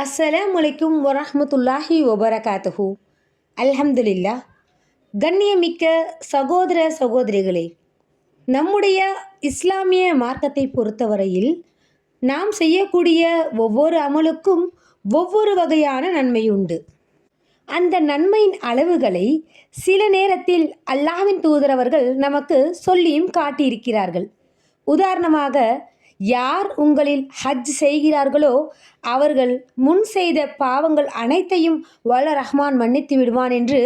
அஸ்ஸலாம் வலைக்கும் வரஹ்மத்துல்லாஹி வபரகாத்துஹு. அல்ஹம்துலில்லா. கண்ணியமிக்க சகோதர சகோதரிகளே நம்முடைய இஸ்லாமிய மார்க்கத்தை பொறுத்தவரையில் நாம் செய்யக்கூடிய ஒவ்வொரு அமலுக்கும் ஒவ்வொரு வகையான நன்மை உண்டு. அந்த நன்மையின் அளவுகளை சில நேரத்தில் அல்லாஹின் தூதரவர்கள் நமக்கு சொல்லியும் காட்டியிருக்கிறார்கள். உதாரணமாக யார் உங்களில் ஹஜ் செய்கிறார்களோ அவர்கள் முன் செய்த பாவங்கள் அனைத்தையும் வல்ல ரஹ்மான் மன்னித்து விடுவான் என்று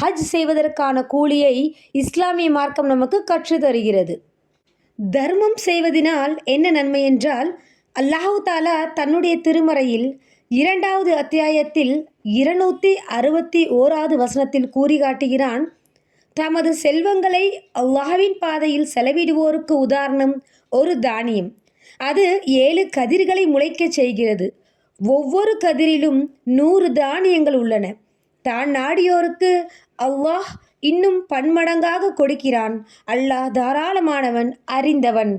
ஹஜ் செய்வதற்கான கூலியை இஸ்லாமிய மார்க்கம் நமக்கு கற்று தருகிறது. தர்மம் செய்வதினால் என்ன நன்மை என்றால் அல்லாஹு தாலா தன்னுடைய திருமறையில் இரண்டாவது அத்தியாயத்தில் இருநூற்றி அறுபத்தி ஓராவது வசனத்தில் கூறி காட்டுகிறான் தமது செல்வங்களை அல்லாஹ்வின் பாதையில் செலவிடுவோருக்கு உதாரணம் ஒரு தானியம். அது ஏழு கதிர்களை முளைக்கச் செய்கிறது. ஒவ்வொரு கதிரிலும் நூறு தானியங்கள் உள்ளன. தான் நாடியோருக்கு அல்லாஹ் இன்னும் பன்மடங்காக கொடுக்கிறான். அல்லாஹ் தாராளமானவன் அறிந்தவன்.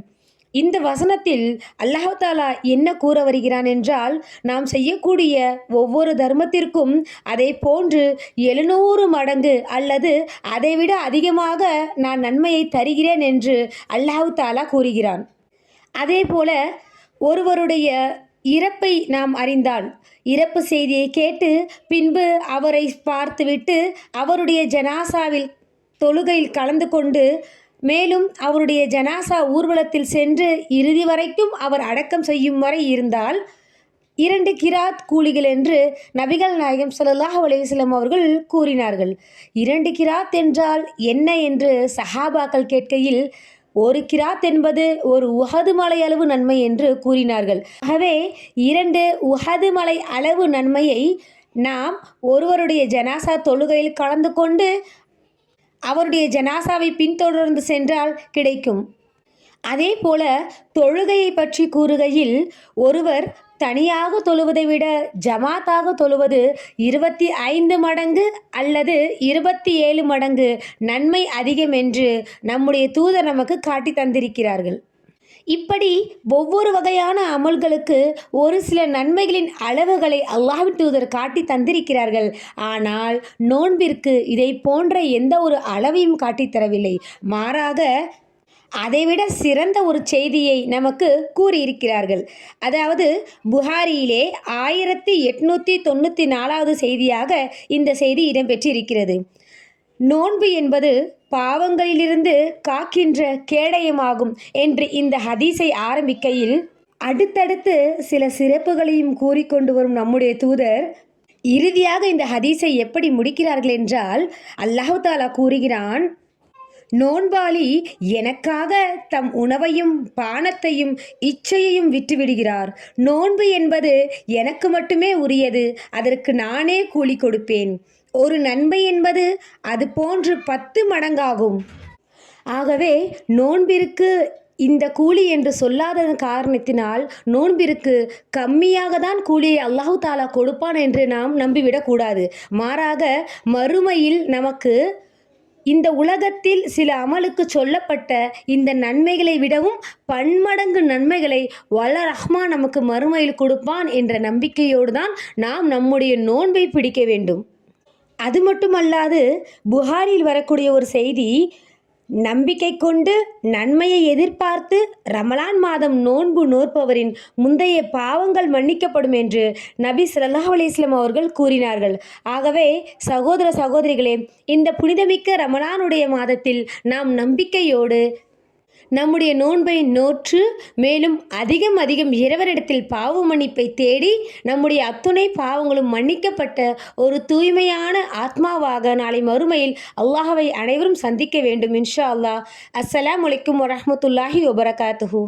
இந்த வசனத்தில் அல்லாஹாலா என்ன கூற வருகிறான் என்றால் நாம் செய்யக்கூடிய ஒவ்வொரு தர்மத்திற்கும் அதை போன்று எழுநூறு மடங்கு அல்லது அதைவிட அதிகமாக நான் நன்மையை தருகிறேன் என்று அல்லாஹு தாலா கூறுகிறான். அதே போல ஒருவருடைய இறப்பை நாம் அறிந்தால் இறப்பு செய்தியை கேட்டு பின்பு அவரை பார்த்துவிட்டு அவருடைய ஜனாசாவில் தொழுகையில் கலந்து கொண்டு மேலும் அவருடைய ஜனாசா ஊர்வலத்தில் சென்று இறுதி வரைக்கும் அவர் அடக்கம் செய்யும் வரை இருந்தால் இரண்டு கிராத் கூலிகள் என்று நபிகள் நாயகம் ஸல்லல்லாஹு அலையுஸ்லம் அவர்கள் கூறினார்கள். இரண்டு கிராத் என்றால் என்ன என்று சஹாபாக்கள் கேட்கையில் ஒரு கிராத் என்பது ஒரு உகது மலை அளவு நன்மை என்று கூறினார்கள். ஆகவே இரண்டு உஹது மலை அளவு நன்மையை நாம் ஒருவருடைய ஜனாசா தொழுகையில் கலந்து கொண்டு அவருடைய ஜனாசாவை பின்தொடர்ந்து சென்றால் கிடைக்கும். அதே போல தொழுகையை பற்றி கூறுகையில் ஒருவர் தனியாக தொழுவதை விட ஜமாத்தாக தொழுவது இருபத்தி ஐந்து மடங்கு அல்லது இருபத்தி ஏழு மடங்கு நன்மை அதிகம் என்று நம்முடைய தூதர் நமக்கு காட்டி தந்திருக்கிறார்கள். இப்படி ஒவ்வொரு வகையான அமல்களுக்கு ஒரு சில நன்மைகளின் அளவுகளை அல்லாஹின் தூதர் காட்டி தந்திருக்கிறார்கள். ஆனால் நோன்பிற்கு இதை போன்ற எந்த ஒரு அளவையும் காட்டித்தரவில்லை மாறாக அதைவிட சிறந்த ஒரு செய்தியை நமக்கு கூறியிருக்கிறார்கள். அதாவது புகாரியிலே ஆயிரத்தி எட்நூற்றி தொண்ணூற்றி நாலாவது செய்தியாக இந்த செய்தி இடம்பெற்றிருக்கிறது. நோன்பு என்பது பாவங்களிலிருந்து காக்கின்ற கேடயமாகும் என்று இந்த ஹதீஸை ஆரம்பிக்கையில் அடுத்தடுத்து சில சிறப்புகளையும் கூறிக்கொண்டு வரும் நம்முடைய தூதர் இறுதியாக இந்த ஹதீஸை எப்படி முடிக்கிறார்கள் என்றால் அல்லாஹு தாலா கூறுகிறான் நோன்பாளி எனக்காக தம் உணவையும் பானத்தையும் இச்சையையும் விட்டுவிடுகிறார் நோன்பு என்பது எனக்கு மட்டுமே உரியது அதற்கு நானே கூலி கொடுப்பேன். ஒரு நன்மை என்பது அது போன்று பத்து மடங்காகும். ஆகவே நோன்பிற்கு இந்த கூலி என்று சொல்லாத காரணத்தினால் நோன்பிற்கு கம்மியாக தான் கூலியை அல்லாஹு தாலா கொடுப்பான் என்று நாம் நம்பிவிடக்கூடாது. மாறாக மறுமையில் நமக்கு இந்த உலகத்தில் சில அமலுக்கு சொல்லப்பட்ட இந்த நன்மைகளை விடவும் பன்மடங்கு நன்மைகளை வல்ல ரஹ்மான் நமக்கு மறுமையில் கொடுப்பான் என்ற நம்பிக்கையோடு தான் நாம் நம்முடைய நோன்பை பிடிக்க வேண்டும். அது மட்டுமல்லாது புகாரில் வரக்கூடிய ஒரு செய்தி நம்பிக்கை கொண்டு நன்மையை எதிர்பார்த்து ரமலான் மாதம் நோன்பு நோற்பவரின் முந்தைய பாவங்கள் மன்னிக்கப்படும் என்று நபி ஸல்லல்லாஹு அலிஸ்லாம் அவர்கள் கூறினார்கள். ஆகவே சகோதர சகோதரிகளே இந்த புனிதமிக்க ரமலானுடைய மாதத்தில் நாம் நம்பிக்கையோடு நம்முடைய நோன்பை நோற்று மேலும் அதிகம் அதிகம் இறைவனிடத்தில் பாவ மன்னிப்பை தேடி நம்முடைய அத்துணை பாவங்களும் மன்னிக்கப்பட்ட ஒரு தூய்மையான ஆத்மாவாக நாளை மறுமையில் அல்லாஹவை அனைவரும் சந்திக்க வேண்டும் இன்ஷா அல்லாஹ். அஸ்ஸலாமு வலைக்கம் வரமத்துல்லாஹி வபரகாத்துஹூ